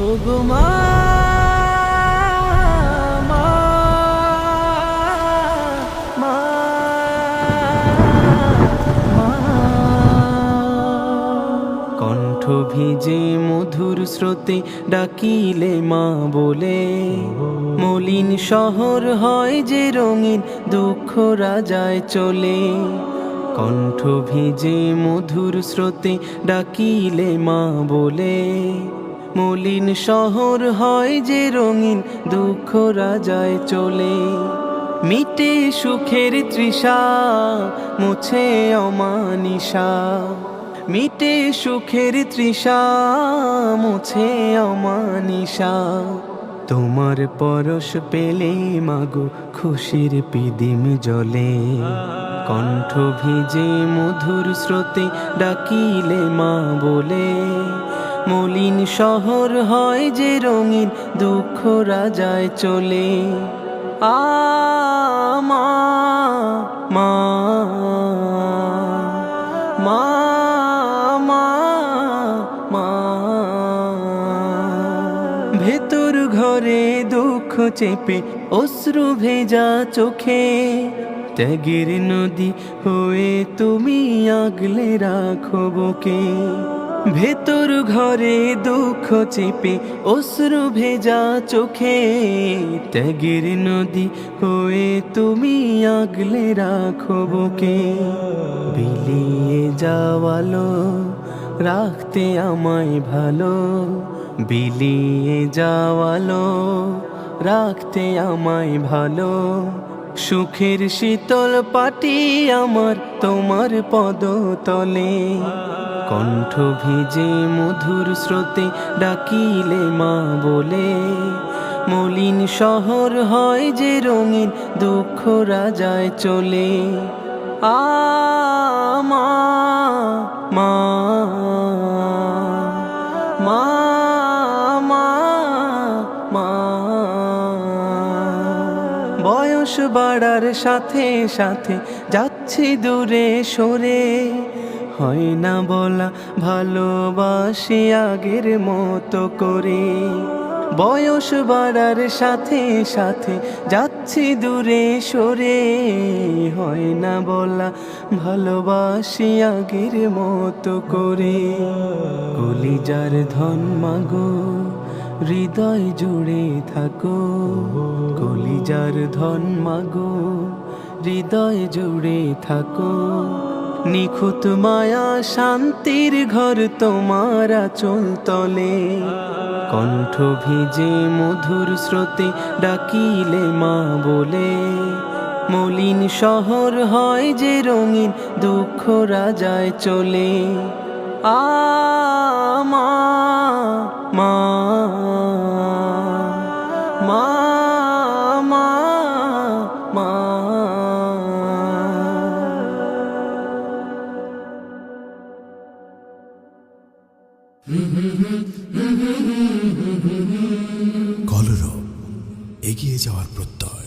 কণ্ঠ ভিজে মধুর স্রোতে ডাকিলে মা বলে, মলিন শহর হয় যে রঙিন দুঃখ রাজায় চলে। কণ্ঠ ভিজে মধুর স্রোতে ডাকিলে মা বলে মলিন শহর হয় যে রঙিন, দুঃখ রাজায় চলে। মিটে সুখের তৃষা, মুছে অমানিসা। মিটে সুখের তৃষা, মুছে অমানিসা। তোমার পরশ পেলে মাগো খুশির পিদিম জলে। কণ্ঠ ভিজে মধুর স্রোতে ডাকিলে মা বলে মলিন শহর হয় যে রঙিন দুঃখ রাজায় চলে। আ, মা মা মা ভেতর ঘরে দুঃখ চেপে অশ্রু ভেজা চোখে। ত্যাগের নদী হয়ে তুমি আগলে রাখো বুকে ভেতর ঘরে দুঃখ চেপে, অশ্রু ভেজা চোখে। ত্যাগের নদী হয়ে তুমি আগলে রাখো বুকে। বিলিয়ে যাওয়ালো, রাখতে আমায় ভালো। বিলিয়ে যাওয়ালো, রাখতে আমায় ভালো। সুখের শীতল পাটি আমার তোমার পদতলে। কণ্ঠ ভিজে মধুর স্রোতে ডাকিলে মা বলে, মলিন শহর হয় যে রঙিন দুঃখ রাজায় চলে। আ, মা বয়স বাড়ার সাথে সাথে যাচ্ছি দূরে সরে। হয় না বলা ভালোবাসি আগের মতো করে। বয়স বাড়ার সাথে সাথে যাচ্ছি দূরে সরে। হয় না বলা ভালোবাসি আগের মতো করে। কলিজার ধন মাগো। হৃদয় জুড়ে থাকো কলিজার ধন মাগো হৃদয় জুড়ে থাকো। নিখুঁত মায়া শান্তির ঘর তোমার চল তলে কণ্ঠ ভিজে মধুর স্রোতে ডাকিলে মা বলে মলিন শহর হয় যে রঙিন দুঃখ রাজায় চলে। আ মা মা। মা মা। এগিয়ে যাওয়ার প্রত্যয়।